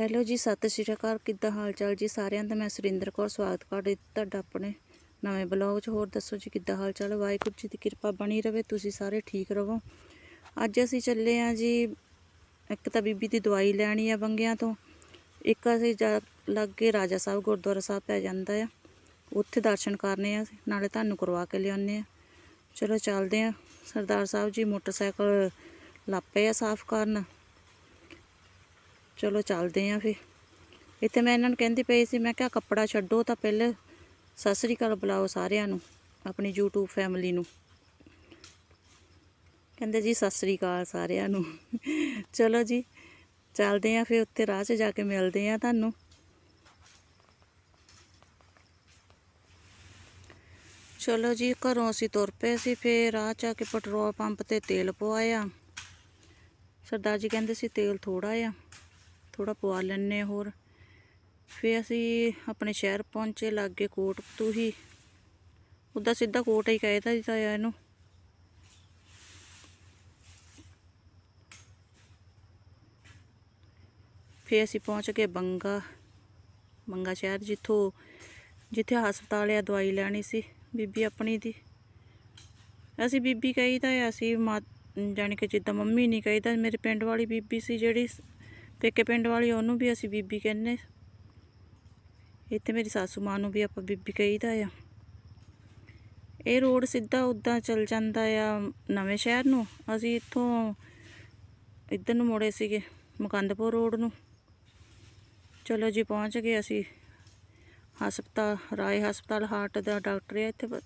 Hello ਜੀ, ਸਤਿ ਸ਼੍ਰੀ ਅਕਾਲ। ਕਿੱਦਾਂ ਹਾਲ ਚਾਲ ਜੀ ਸਾਰਿਆਂ ਦਾ? ਮੈਂ ਸੁਰਿੰਦਰ ਕੌਰ, ਸਵਾਗਤ ਕਰਦੀ ਤੁਹਾਡਾ ਆਪਣੇ ਨਵੇਂ ਬਲੌਗ 'ਚ। ਹੋਰ ਦੱਸੋ ਜੀ, ਕਿੱਦਾਂ ਹਾਲ ਚਾਲ ਵਾਹਿਗੁਰੂ ਜੀ ਦੀ ਕਿਰਪਾ ਬਣੀ ਰਵੇ, ਤੁਸੀਂ ਸਾਰੇ ਠੀਕ ਰਹੋ ਅੱਜ ਅਸੀਂ ਚੱਲੇ ਆਂ ਜੀ, ਇੱਕ ਤਾਂ ਬੀਬੀ ਦੀ ਦਵਾਈ ਲੈਣੀ ਆ ਬੰਗਿਆਂ ਤੋਂ। ਇੱਕ ਅਸੀਂ ਜਾ ਲੱਗੇ ਰਾਜਾ ਸਾਹਿਬ ਗੁਰਦੁਆਰਾ ਸਾਹਿਬ ਪੈ ਜਾਂਦਾ ਆ। ਉੱਥੇ ਦਰਸ਼ਨ ਕਰਨੇ ਆ ਨਾਲੇ ਤੁਹਾਨੂੰ ਕਰਵਾ ਕੇ ਲਿਆਉਂਦੇ ਆ। ਚਲੋ ਚੱਲਦੇ ਆ ਸਰਦਾਰ ਸਾਹਿਬ ਜੀ, ਮੋਟਰਸਾਈਕਲ ਲਾਪੇ ਆ ਸਾਫ਼ ਕਰਨ। ਚਲੋ ਚੱਲਦੇ ਆਂ ਫਿਰ। ਇੱਥੇ ਮੈਂ ਇਹਨਾਂ ਨੂੰ ਕਹਿੰਦੀ ਪਈ ਸੀ, ਮੈਂ ਕਿਹਾ ਕੱਪੜਾ ਛੱਡੋ ਤਾਂ ਪਹਿਲੇ ਸਤਿ ਸ੍ਰੀ ਅਕਾਲ ਬੁਲਾਓ ਸਾਰਿਆਂ ਨੂੰ, ਆਪਣੀ YouTube ਫੈਮਿਲੀ ਨੂੰ। ਕਹਿੰਦੇ ਜੀ ਸਤਿ ਸ੍ਰੀ ਅਕਾਲ ਸਾਰਿਆਂ ਨੂੰ। ਚਲੋ ਜੀ, ਚੱਲਦੇ ਆਂ ਫਿਰ ਉੱਥੇ ਰਾਹ 'ਚ ਜਾ ਕੇ ਮਿਲਦੇ ਆਂ ਤੁਹਾਨੂੰ। ਚਲੋ ਜੀ, ਘਰੋਂ ਅਸੀਂ ਤੁਰ ਪਏ ਸੀ, ਫਿਰ ਰਾਹ 'ਚ ਆ ਕੇ ਪੈਟਰੋਲ ਪੰਪ ਤੇ ਤੇਲ ਪਵਾਇਆ। ਸਰਦਾਰ ਜੀ ਕਹਿੰਦੇ ਸੀ ਤੇਲ ਥੋੜਾ ਆ। ਥੋੜਾ ਪਵਾ ਲੈਣੇ ਹੋਰ। ਫਿਰ ਅਸੀਂ ਆਪਣੇ ਸ਼ਹਿਰ ਪਹੁੰਚੇ, ਲਾਗੇ ਕੋਟ ਤੋਂ ਹੀ। ਉੱਦਾਂ ਸਿੱਧਾ ਕੋਟ ਹੀ ਕਹਿਦਾ ਦਿੱਤਾ ਆ ਇਹਨੂੰ। ਫਿਰ ਅਸੀਂ ਪਹੁੰਚ ਗਏ ਬੰਗਾ ਬੰਗਾ ਸ਼ਹਿਰ ਜਿੱਥੋਂ, ਜਿੱਥੇ ਹਸਪਤਾਲ ਆ, ਦਵਾਈ ਲੈਣੀ ਸੀ ਬੀਬੀ ਆਪਣੀ ਦੀ। ਅਸੀਂ ਬੀਬੀ ਕਹੀਦਾ ਆ, ਅਸੀਂ ਮਾਂ, ਜਾਣੀ ਕਿ ਜਿੱਦਾਂ ਮੰਮੀ ਨਹੀਂ ਕਹੀਦਾ ਮੇਰੇ ਪਿੰਡ ਵਾਲੀ ਬੀਬੀ ਸੀ ਜਿਹੜੀ ਪੇਕੇ ਪਿੰਡ ਵਾਲੀ ਉਹਨੂੰ ਵੀ ਅਸੀਂ ਬੀਬੀ ਕਹਿੰਨੇ ਇੱਥੇ ਮੇਰੀ ਸਾਸੂ ਮਾਂ ਨੂੰ ਵੀ ਆਪਾਂ ਬੀਬੀ ਕਹੀਦਾ ਆ। ਇਹ ਰੋਡ ਸਿੱਧਾ ਉੱਦਾਂ ਚੱਲ ਜਾਂਦਾ ਆ ਨਵੇਂ ਸ਼ਹਿਰ ਨੂੰ। ਅਸੀਂ ਇੱਥੋਂ ਇੱਧਰ ਨੂੰ ਮੋੜੇ ਸੀਗੇ, ਮੁਕੰਦਪੁਰ ਰੋਡ ਨੂੰ। ਚਲੋ ਜੀ, ਪਹੁੰਚ ਗਏ ਅਸੀਂ। ਹਸਪਤਾਲ, ਰਾਏ ਹਸਪਤਾਲ ਹਾਰਟ ਦਾ ਡਾਕਟਰ ਹੈ ਇੱਥੇ।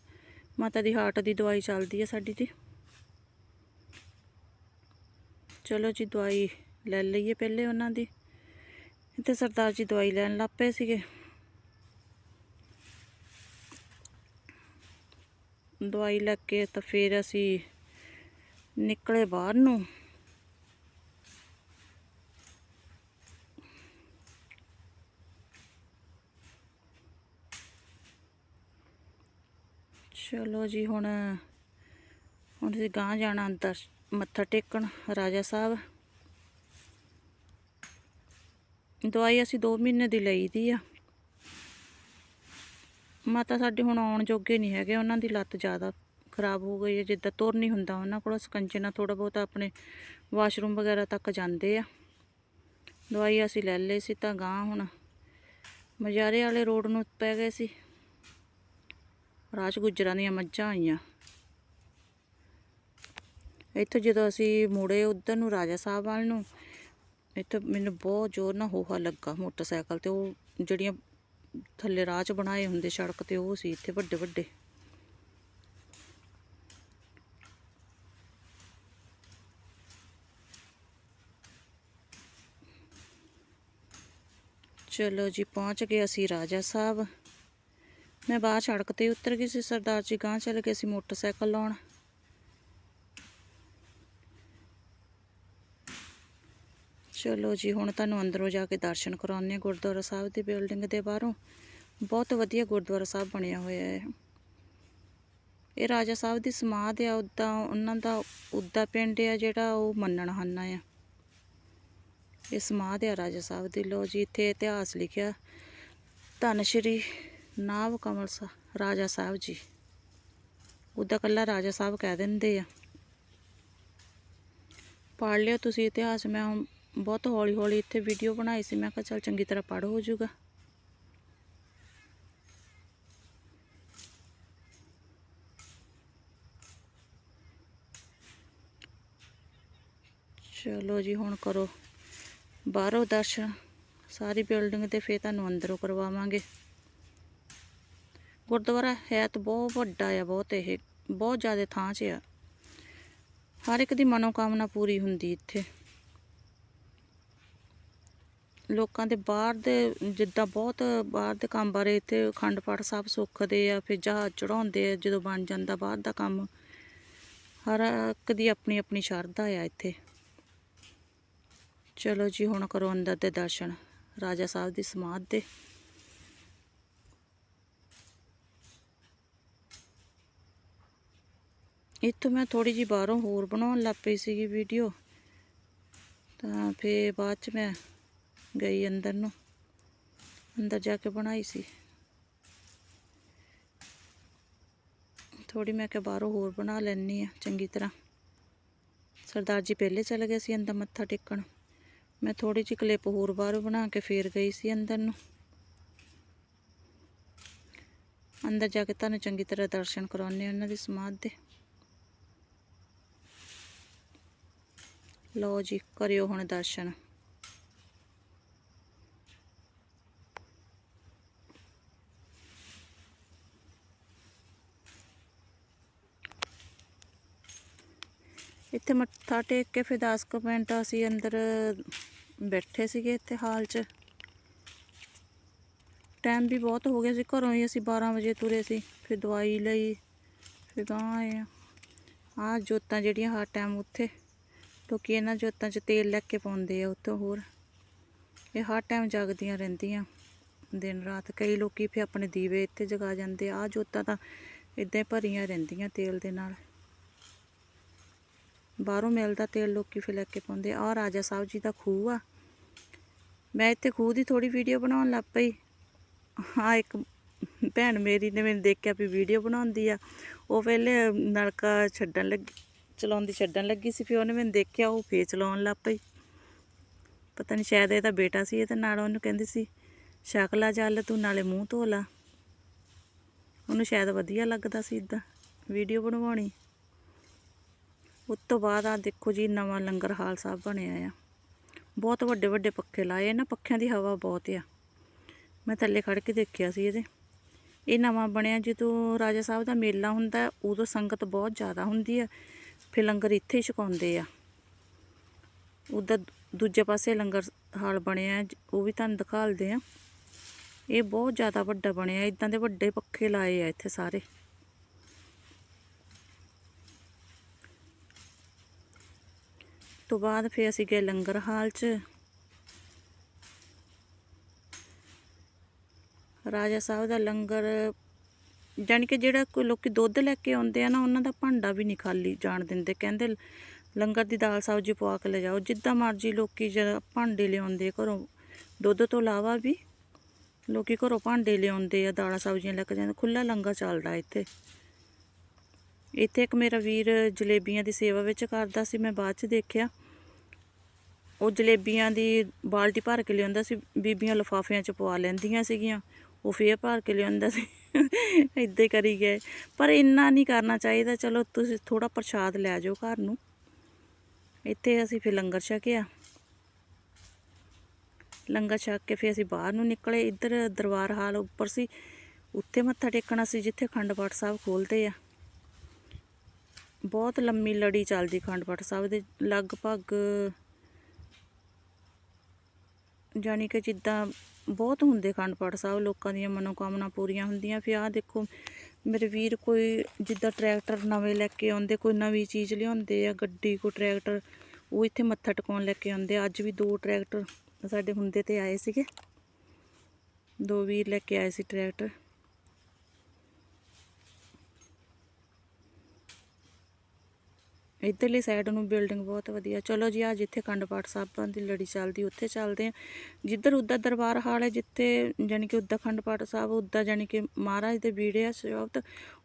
ਮਾਤਾ ਦੀ ਹਾਰਟ ਦੀ ਦਵਾਈ ਚੱਲਦੀ ਹੈ ਸਾਡੀ ਦੀ। ਚਲੋ ਜੀ, ਦਵਾਈ ਲੈ ਲਈਏ ਪਹਿਲੇ ਉਹਨਾਂ ਦੀ। ਇੱਥੇ ਸਰਦਾਰ ਜੀ ਦਵਾਈ ਲੈਣ ਲੱਗ ਪਏ ਸੀਗੇ। ਦਵਾਈ ਲੈ ਕੇ ਤਾਂ ਫਿਰ ਅਸੀਂ ਨਿਕਲੇ ਬਾਹਰ ਨੂੰ। ਚਲੋ ਜੀ, ਹੁਣ ਹੁਣ ਅਸੀਂ ਗਾਂ ਜਾਣਾ ਅੰਦਰ, ਮੱਥਾ ਟੇਕਣ, ਰਾਜਾ ਸਾਹਿਬ। ਦਵਾਈ ਅਸੀਂ 2 ਮਹੀਨੇ ਦੀ ਲਈ ਦੀ ਆ। ਮਾਤਾ ਸਾਡੇ ਹੁਣ ਆਉਣ ਜੋਗੇ ਨਹੀਂ ਹੈਗੇ, ਉਹਨਾਂ ਦੀ ਲੱਤ ਜ਼ਿਆਦਾ ਖਰਾਬ ਹੋ ਗਈ ਹੈ। ਜਿੱਦਾਂ ਤੁਰ ਨਹੀਂ ਹੁੰਦਾ, ਉਹਨਾਂ ਕੋਲ ਸਕੰਜੇ ਨਾਲ ਥੋੜਾ ਬਹੁਤ ਆਪਣੇ ਵਾਸ਼ਰੂਮ ਵਗੈਰਾ ਤੱਕ ਜਾਂਦੇ ਆ। ਦਵਾਈ ਅਸੀਂ ਲੈ ਲਈ ਸੀ ਤਾਂ ਗਾਂ ਹੁਣ ਮਜਾਰੇ ਵਾਲੇ ਰੋਡ ਨੂੰ ਪੈ ਗਏ ਸੀ। ਰਾਜ ਗੁਜਰਾਂ ਦੀਆਂ ਮੱਝਾਂ ਆਈਆਂ। ਇੱਥੋਂ ਜਦੋਂ ਅਸੀਂ ਮੁੜੇ ਉਧਰ ਨੂੰ ਰਾਜਾ ਸਾਹਿਬ ਵਾਲ ਨੂੰ ਇੱਥੇ ਮੈਨੂੰ ਬਹੁਤ ਜ਼ੋਰ ਨਾਲ ਹੋਹਾ ਲੱਗਾ ਮੋਟਰਸਾਈਕਲ ਤੇ, ਉਹ ਜਿਹੜੀਆਂ ਥੱਲੇ ਰਾਹ 'ਚ ਬਣਾਏ ਹੁੰਦੇ ਸੜਕ ਤੇ, ਉਹ ਸੀ ਇੱਥੇ ਵੱਡੇ ਵੱਡੇ। ਚਲੋ ਜੀ, ਪਹੁੰਚ ਗਏ ਅਸੀਂ ਰਾਜਾ ਸਾਹਿਬ। ਮੈਂ ਬਾਹਰ ਸੜਕ ਤੇ ਉਤਰ ਗਈ ਸੀ, ਸਰਦਾਰ ਜੀ ਗਾਂ ਚਲੇ ਗਏ ਸੀ ਮੋਟਰਸਾਈਕਲ ਲਾਉਣ। ਚਲੋ ਜੀ, ਹੁਣ ਤੁਹਾਨੂੰ ਅੰਦਰੋਂ ਜਾ ਕੇ ਦਰਸ਼ਨ ਕਰਾਉਂਦੇ ਗੁਰਦੁਆਰਾ ਸਾਹਿਬ ਦੀ ਬਿਲਡਿੰਗ ਦੇ ਬਾਹਰੋਂ ਬਹੁਤ ਵਧੀਆ ਗੁਰਦੁਆਰਾ ਸਾਹਿਬ ਬਣਿਆ ਹੋਇਆ ਹੈ। ਇਹ ਰਾਜਾ ਸਾਹਿਬ ਦੀ ਸਮਾਧ ਆ ਉੱਦਾਂ ਉਹਨਾਂ ਦਾ ਉੱਦਾ ਪਿੰਡ ਆ ਜਿਹੜਾ ਉਹ ਮੰਨਣ ਹੰਨਾ ਆ। ਇਹ ਸਮਾਧ ਆ ਰਾਜਾ ਸਾਹਿਬ ਦੀ। ਲੋ ਜੀ, ਇੱਥੇ ਇਤਿਹਾਸ ਲਿਖਿਆ। ਧੰਨ ਸ਼੍ਰੀ ਨਾਭ ਕਮਲ ਸਾ, ਰਾਜਾ ਸਾਹਿਬ ਜੀ। ਉੱਦਾਂ ਕੱਲਾ ਰਾਜਾ ਸਾਹਿਬ ਕਹਿ ਦਿੰਦੇ ਆ। ਪੜ੍ਹ ਲਿਓ ਤੁਸੀਂ ਇਤਿਹਾਸ, ਮੈਂ ਬਹੁਤ ਹੌਲੀ ਹੌਲੀ ਇੱਥੇ ਵੀਡੀਓ ਬਣਾਈ ਸੀ ਮੈਂ ਕਿਹਾ ਚੱਲ ਚੰਗੀ ਤਰ੍ਹਾਂ ਪੜ੍ਹ ਹੋ ਜਾਊਗਾ ਚਲੋ ਜੀ ਹੁਣ ਕਰੋ ਬਾਹਰੋਂ ਦਰਸ਼ਨ ਸਾਰੀ ਬਿਲਡਿੰਗ ਤੇ ਫੇਰ ਤੁਹਾਨੂੰ ਅੰਦਰੋਂ ਕਰਵਾਵਾਂਗੇ ਗੁਰਦੁਆਰਾ ਹੈ ਤਾਂ ਬਹੁਤ ਵੱਡਾ ਆ ਬਹੁਤ ਇਹ ਬਹੁਤ ਜ਼ਿਆਦਾ ਥਾਂ 'ਚ ਆ ਹਰ ਇੱਕ ਦੀ ਮਨੋਕਾਮਨਾ ਪੂਰੀ ਹੁੰਦੀ ਇੱਥੇ ਲੋਕਾਂ ਦੇ ਬਾਹਰ ਦੇ, ਜਿੱਦਾਂ ਬਹੁਤ ਬਾਹਰ ਦੇ ਕੰਮ ਬਾਰੇ ਇੱਥੇ ਅਖੰਡ ਪਾਠ ਸਾਹਿਬ ਸੁੱਖਦੇ ਆ, ਫਿਰ ਜਹਾਜ਼ ਚੜਾਉਂਦੇ ਆ, ਜਦੋਂ ਬਣ ਜਾਂਦਾ ਬਾਹਰ ਦਾ ਕੰਮ। ਹਰ ਇੱਕ ਦੀ ਆਪਣੀ ਆਪਣੀ ਸ਼ਰਧਾ ਆ ਇੱਥੇ। ਚਲੋ ਜੀ, ਹੁਣ ਕਰੋ ਅੰਦਰ ਦੇ ਦਰਸ਼ਨ। ਰਾਜਾ ਸਾਹਿਬ ਦੀ ਸਮਾਧ ਦੇ ਇੱਥੋਂ ਮੈਂ ਥੋੜੀ ਜੀ ਬਾਹਰੋਂ ਹੋਰ ਬਣਾਉਣ ਲੱਗ ਪਈ ਸੀਗੀ ਵੀਡੀਓ। ਤਾਂ ਫੇਰ ਬਾਅਦ ਚ ਮੈਂ ਗਈ ਅੰਦਰ ਨੂੰ। ਅੰਦਰ ਜਾ ਕੇ ਬਣਾਈ ਸੀ। ਥੋੜੀ ਮੈਂ ਕਿ ਬਾਹਰੋਂ ਹੋਰ ਬਣਾ ਲੈਣੀ ਆ ਚੰਗੀ ਤਰ੍ਹਾਂ। ਸਰਦਾਰ ਜੀ ਪਹਿਲੇ ਚਲੇ ਗਏ ਸੀ ਅੰਦਰ ਮੱਥਾ ਟੇਕਣ। ਮੈਂ ਥੋੜੀ ਜਿਹੀ ਕਲਿੱਪ ਹੋਰ ਬਾਹਰੋਂ ਬਣਾ ਕੇ ਫੇਰ ਗਈ ਸੀ ਅੰਦਰ ਨੂੰ। ਅੰਦਰ ਜਾ ਕੇ ਤੁਹਾਨੂੰ ਚੰਗੀ ਤਰ੍ਹਾਂ ਦਰਸ਼ਨ ਕਰਾਉਣੇ ਉਹਨਾਂ ਦੀ ਸਮਾਧ ਦੇ। ਲਓ ਜੀ, ਕਰਿਓ ਹੁਣ ਦਰਸ਼ਨ। ਇੱਥੇ ਮੱਥਾ ਟੇਕ ਕੇ ਫਿਰ 10 ਕੁ ਮਿੰਟ ਅਸੀਂ ਅੰਦਰ ਬੈਠੇ ਸੀਗੇ ਇੱਥੇ ਹਾਲ 'ਚ। ਟਾਈਮ ਵੀ ਬਹੁਤ ਹੋ ਗਿਆ ਸੀ, ਘਰੋਂ ਹੀ ਅਸੀਂ 12 ਵਜੇ ਤੁਰੇ ਸੀ, ਫਿਰ ਦਵਾਈ ਲਈ, ਫਿਰ ਗਾਂ ਆਏ ਆ ਆਹ ਜੋਤਾਂ ਜਿਹੜੀਆਂ ਹਰ ਟਾਈਮ ਉੱਥੇ, ਲੋਕੀ ਇਹਨਾਂ ਜੋਤਾਂ 'ਚ ਤੇਲ ਲੈ ਕੇ ਪਾਉਂਦੇ ਆ ਉੱਤੋਂ ਹੋਰ। ਇਹ ਹਰ ਟਾਈਮ ਜਗਦੀਆਂ ਰਹਿੰਦੀਆਂ, ਦਿਨ ਰਾਤ। ਕਈ ਲੋਕੀ ਫਿਰ ਆਪਣੇ ਦੀਵੇ ਇੱਥੇ ਜਗਾ ਜਾਂਦੇ ਆ। ਆਹ ਜੋਤਾਂ ਤਾਂ ਇਦਾਂ ਹੀ ਭਰੀਆਂ ਰਹਿੰਦੀਆਂ ਤੇਲ ਦੇ ਨਾਲ। ਬਾਹਰੋਂ ਮਿਲਦਾ ਤੇਲ ਲੋਕੀ ਫਿਰ ਲੈ ਕੇ ਪਾਉਂਦੇ ਆ। ਆਹ ਰਾਜਾ ਸਾਹਿਬ ਜੀ ਦਾ ਖੂਹ ਆ। ਮੈਂ ਇੱਥੇ ਖੂਹ ਦੀ ਥੋੜੀ ਵੀਡੀਓ ਬਣਾਉਣ ਲੱਗ ਪਈ। ਹਾਂ ਇੱਕ ਭੈਣ ਮੇਰੀ ਨੇ ਮੈਨੂੰ ਦੇਖਿਆ ਵੀ ਵੀਡੀਓ ਬਣਾਉਂਦੀ ਆ। ਉਹ ਪਹਿਲੇ ਨਲਕਾ ਛੱਡਣ ਲੱਗੀ, ਚਲਾਉਂਦੀ ਛੱਡਣ ਲੱਗੀ ਸੀ, ਫਿਰ ਉਹਨੇ ਮੈਨੂੰ ਦੇਖਿਆ, ਉਹ ਫੇਰ ਚਲਾਉਣ ਲੱਗ ਪਈ। ਪਤਾ ਨਹੀਂ ਸ਼ਾਇਦ ਇਹਦਾ ਬੇਟਾ ਸੀ ਇਹ ਤੇ ਨਾਲ ਉਹਨੂੰ ਕਹਿੰਦੀ ਸੀ ਸ਼ਕਲਾ ਚੱਲ ਤੂੰ ਨਾਲੇ ਮੂੰਹ ਧੋ ਲਾ। ਉਹਨੂੰ ਸ਼ਾਇਦ ਵਧੀਆ ਲੱਗਦਾ ਸੀ ਇਦਾਂ ਵੀਡੀਓ ਬਣਵਾਉਣੀ। ਉਸ ਤੋਂ ਬਾਅਦ ਆ ਦੇਖੋ ਜੀ, ਨਵਾਂ ਲੰਗਰ ਹਾਲ ਸਾਹਿਬ ਬਣਿਆ ਆ। ਬਹੁਤ ਵੱਡੇ ਵੱਡੇ ਪੱਖੇ ਲਾਏ ਇਹਨਾਂ ਪੱਖਿਆਂ ਦੀ ਹਵਾ ਬਹੁਤ ਆ। ਮੈਂ ਥੱਲੇ ਖੜ ਕੇ ਦੇਖਿਆ ਸੀ ਇਹਦੇ। ਇਹ ਨਵਾਂ ਬਣਿਆ, ਜਦੋਂ ਰਾਜਾ ਸਾਹਿਬ ਦਾ ਮੇਲਾ ਹੁੰਦਾ, ਉਦੋਂ ਸੰਗਤ ਬਹੁਤ ਜ਼ਿਆਦਾ ਹੁੰਦੀ ਆ। ਫਿਰ ਲੰਗਰ ਇੱਥੇ ਹੀ ਛਕਾਉਂਦੇ ਆ। ਉਧਰ ਦੂਜੇ ਪਾਸੇ ਲੰਗਰ ਹਾਲ ਬਣਿਆ ਉਹ ਵੀ ਤੁਹਾਨੂੰ ਦਿਖਾਲਦੇ ਆ। ਇਹ ਬਹੁਤ ਜ਼ਿਆਦਾ ਵੱਡਾ ਬਣਿਆ। ਇਦਾਂ ਦੇ ਵੱਡੇ ਪੱਖੇ ਲਾਏ ਆ ਇੱਥੇ ਸਾਰੇ। ਤੋਂ ਬਾਅਦ ਫਿਰ ਅਸੀਂ ਗਏ ਲੰਗਰ ਹਾਲ 'ਚ। ਰਾਜਾ ਸਾਹਿਬ ਦਾ ਲੰਗਰ, ਜਾਣੀ ਕਿ ਜਿਹੜਾ ਕੋਈ ਲੋਕੀ ਦੁੱਧ ਲੈ ਕੇ ਆਉਂਦੇ ਆ ਨਾ, ਉਹਨਾਂ ਦਾ ਭਾਂਡਾ ਵੀ ਨਹੀਂ ਖਾਲੀ ਜਾਣ ਦਿੰਦੇ। ਕਹਿੰਦੇ ਲੰਗਰ ਦੀ ਦਾਲ ਸਬਜ਼ੀ ਪਵਾ ਕੇ ਲੈ ਜਾਓ। ਜਿੱਦਾਂ ਮਰਜ਼ੀ ਲੋਕੀ ਜਦ ਭਾਂਡੇ ਲਿਆਉਂਦੇ ਘਰੋਂ ਦੁੱਧ ਤੋਂ ਇਲਾਵਾ ਵੀ ਲੋਕੀ ਘਰੋਂ ਭਾਂਡੇ ਲਿਆਉਂਦੇ ਆ, ਦਾਲਾਂ ਸਬਜ਼ੀਆਂ ਲੈ ਕੇ ਜਾਂਦੇ। ਖੁੱਲਾ ਲੰਗਰ ਚੱਲਦਾ ਇੱਥੇ। ਇੱਥੇ ਇੱਕ ਮੇਰਾ ਵੀਰ ਜਲੇਬੀਆਂ ਦੀ ਸੇਵਾ ਵਿੱਚ ਕਰਦਾ ਸੀ, ਮੈਂ ਬਾਅਦ ਚ ਦੇਖਿਆ। ਉਹ ਜਲੇਬੀਆਂ ਦੀ ਬਾਲਟੀ ਭਰ ਕੇ ਲਿਆਉਂਦਾ ਸੀ, ਬੀਬੀਆਂ ਲਿਫਾਫਿਆਂ ਚ ਪਵਾ ਲੈਂਦੀਆਂ ਸੀਗੀਆਂ, ਉਹ ਫੇਰ ਭਰ ਕੇ ਲਿਆਉਂਦਾ ਸੀ। ਇਦਾਂ ਹੀ ਕਰੀ ਗਏ। ਪਰ ਇੰਨਾ ਨਹੀਂ ਕਰਨਾ ਚਾਹੀਦਾ, ਚਲੋ ਤੁਸੀਂ ਥੋੜਾ ਪ੍ਰਸ਼ਾਦ ਲੈ ਜਾਓ ਘਰ ਨੂੰ। ਇੱਥੇ ਅਸੀਂ ਫਿਰ ਲੰਗਰ ਛਕਿਆ। ਲੰਗਰ ਛਕ ਕੇ ਫਿਰ ਅਸੀਂ ਬਾਹਰ ਨੂੰ ਨਿਕਲੇ। ਇੱਧਰ ਦਰਬਾਰ ਹਾਲ ਉੱਪਰ ਸੀ, ਉੱਥੇ ਮੱਥਾ ਟੇਕਣਾ ਸੀ, ਜਿੱਥੇ ਅਖੰਡ ਪਾਠ ਸਾਹਿਬ ਖੋਲਦੇ ਆ। ਬਹੁਤ ਲੰਮੀ ਲੜੀ ਚੱਲਦੀ ਖੰਡ ਪਾਠ ਸਾਹਿਬ ਦੇ, ਲਗਭਗ ਜਾਣੀ ਕਿ ਜਿੱਦਾਂ ਬਹੁਤ ਹੁੰਦੇ ਅਖੰਡ ਪਾਠ ਸਾਹਿਬ, ਲੋਕਾਂ ਦੀਆਂ ਮਨੋਕਾਮਨਾ ਪੂਰੀਆਂ ਹੁੰਦੀਆਂ। ਫਿਰ ਆਹ ਦੇਖੋ, ਮੇਰੇ ਵੀਰ ਕੋਈ ਜਿੱਦਾਂ ਟਰੈਕਟਰ ਨਵੇਂ ਲੈ ਕੇ ਆਉਂਦੇ, ਕੋਈ ਨਵੀਂ ਚੀਜ਼ ਲਿਆਉਂਦੇ ਆ, ਗੱਡੀ, ਕੋਈ ਟਰੈਕਟਰ, ਉਹ ਇੱਥੇ ਮੱਥਾ ਟਿਕਾਉਣ ਲੈ ਕੇ ਆਉਂਦੇ। ਆ ਅੱਜ ਵੀ ਦੋ ਟਰੈਕਟਰ ਸਾਡੇ ਹੁੰਦੇ ਤੇ ਆਏ ਸੀਗੇ। ਦੋ ਵੀਰ ਲੈ ਕੇ ਆਏ ਸੀ ਟਰੈਕਟਰ। ਇੱਧਰਲੀ ਸਾਈਡ ਨੂੰ ਬਿਲਡਿੰਗ ਬਹੁਤ ਵਧੀਆ। ਚਲੋ ਜੀ ਆ ਜਿੱਥੇ ਅਖੰਡ ਪਾਠ ਸਾਹਿਬਾਂ ਦੀ ਲੜੀ ਚੱਲਦੀ, ਉੱਥੇ ਚੱਲਦੇ ਆ ਜਿੱਧਰ ਉੱਧਰ ਦਰਬਾਰ ਹਾਲ ਹੈ, ਜਿੱਥੇ ਜਾਣੀ ਕਿ ਉੱਦਾਂ ਖੰਡ ਪਾਠ ਸਾਹਿਬ ਉੱਦਾਂ ਜਾਣੀ ਕਿ ਮਹਾਰਾਜ ਦੇ ਬੀੜੇ ਆ ਸ਼ਬਦ,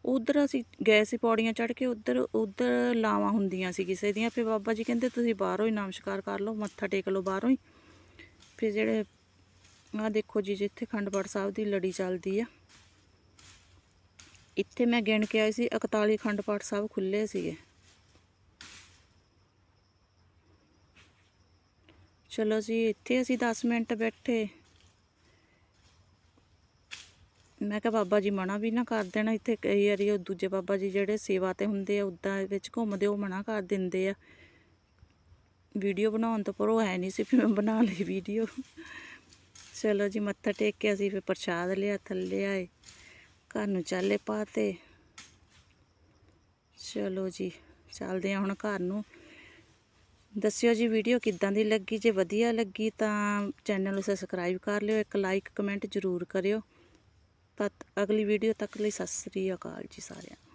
ਉੱਧਰ ਅਸੀਂ ਗਏ ਸੀ ਪੌੜੀਆਂ ਚੜ੍ਹ ਕੇ, ਉੱਧਰ ਉੱਧਰ ਲਾਵਾਂ ਹੁੰਦੀਆਂ ਸੀ ਕਿਸੇ ਦੀਆਂ। ਫਿਰ ਬਾਬਾ ਜੀ ਕਹਿੰਦੇ, ਤੁਸੀਂ ਬਾਹਰੋਂ ਹੀ ਨਮਸਕਾਰ ਕਰ ਲਓ, ਮੱਥਾ ਟੇਕ ਲਓ ਬਾਹਰੋਂ ਹੀ। ਫਿਰ ਜਿਹੜੇ ਆ ਦੇਖੋ ਜੀ, ਜਿੱਥੇ ਅਖੰਡ ਪਾਠ ਸਾਹਿਬ ਦੀ ਲੜੀ ਚੱਲਦੀ ਆ, ਇੱਥੇ ਮੈਂ ਗਿਣ ਕੇ ਆਈ ਸੀ 41 ਅਖੰਡ ਪਾਠ ਸਾਹਿਬ ਖੁੱਲੇ ਸੀਗੇ। ਚਲੋ ਜੀ, ਇੱਥੇ ਅਸੀਂ 10 ਮਿੰਟ ਬੈਠੇ। ਮੈਂ ਕਿਹਾ ਬਾਬਾ ਜੀ ਮਨਾ ਵੀ ਨਾ ਕਰ ਦੇਣਾ, ਇੱਥੇ ਕਈ ਵਾਰੀ ਉਹ ਦੂਜੇ ਬਾਬਾ ਜੀ ਜਿਹੜੇ ਸੇਵਾ ਤੇ ਹੁੰਦੇ ਆ, ਉੱਦਾਂ ਵਿੱਚ ਘੁੰਮਦੇ, ਉਹ ਮਨਾ ਕਰ ਦਿੰਦੇ ਆ। ਵੀਡੀਓ ਬਣਾਉਣ ਤੋਂ ਪਰ ਉਹ ਹੈ ਨਹੀਂ ਸੀ ਫਿਰ ਮੈਂ ਬਣਾ ਲਈ ਵੀਡੀਓ। ਚਲੋ ਜੀ, ਮੱਥਾ ਟੇਕ ਕੇ ਅਸੀਂ ਫਿਰ ਪ੍ਰਸ਼ਾਦ ਲਿਆ, ਥੱਲੇ ਆਏ। ਘਰ ਨੂੰ ਚਾਲੇ ਪਾਤੇ ਚਲੋ ਜੀ, ਚੱਲਦੇ ਆ ਹੁਣ ਘਰ ਨੂੰ। ਦੱਸਿਓ ਜੀ ਵੀਡੀਓ ਕਿੱਦਾਂ ਦੀ ਲੱਗੀ? ਜੇ ਵਧੀਆ ਲੱਗੀ ਤਾਂ ਚੈਨਲ ਨੂੰ ਸਬਸਕ੍ਰਾਈਬ ਕਰ ਲਿਓ, ਇੱਕ ਲਾਈਕ ਕਮੈਂਟ ਜ਼ਰੂਰ ਕਰਿਓ। ਤਾਂ ਅਗਲੀ ਵੀਡੀਓ ਤੱਕ ਲਈ ਸਤਿ ਸ੍ਰੀ ਅਕਾਲ ਜੀ ਸਾਰਿਆਂ ਨੂੰ।